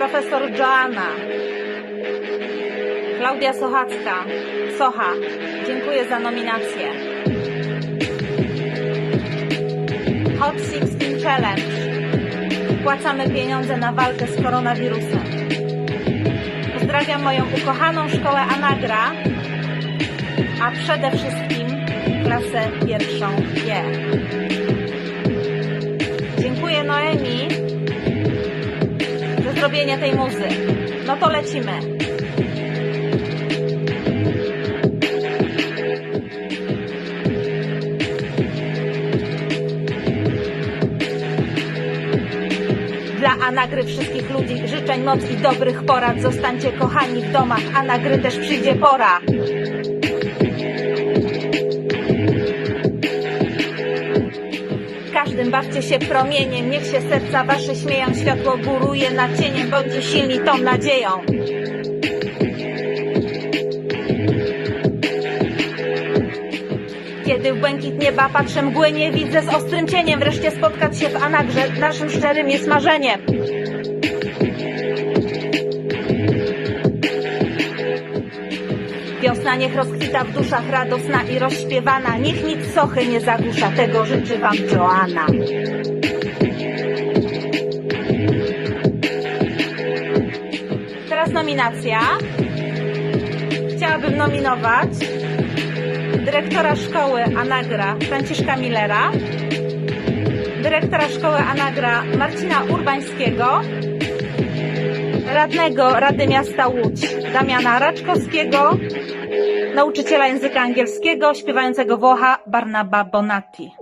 profesor Joanna. Klaudia Sochacka. Socha. Dziękuję za nominację. Hot 16 Challenge. Wpłacamy pieniądze na walkę z koronawirusem. Pozdrawiam moją ukochaną szkołę Anagra, a przede wszystkim klasę pierwszą G. Dziękuję Noemi zrobienie tej muzy. No to lecimy. Dla Anagry wszystkich ludzi życzeń moc i dobrych porad. Zostańcie kochani w domach, Anagry też przyjdzie pora. Każdym bawcie się promieniem, niech się serca wasze śmieją, światło góruje nad cieniem, bądźcie silni tą nadzieją. Kiedy w błękit nieba patrzę mgły, nie widzę z ostrym cieniem, wreszcie spotkać się w Anagrze, naszym szczerym jest marzeniem. Niech rozkwita w duszach radosna i rozśpiewana, niech nic sochy nie zagłusza, tego życzy wam Joanna. Teraz nominacja. Chciałabym nominować dyrektora szkoły Anagra Franciszka Millera, dyrektora szkoły Anagra Marcina Urbańskiego, radnego Rady Miasta Łódź Damiana Raczkowskiego, nauczyciela języka angielskiego, śpiewającego Włocha Barnaba Bonatti.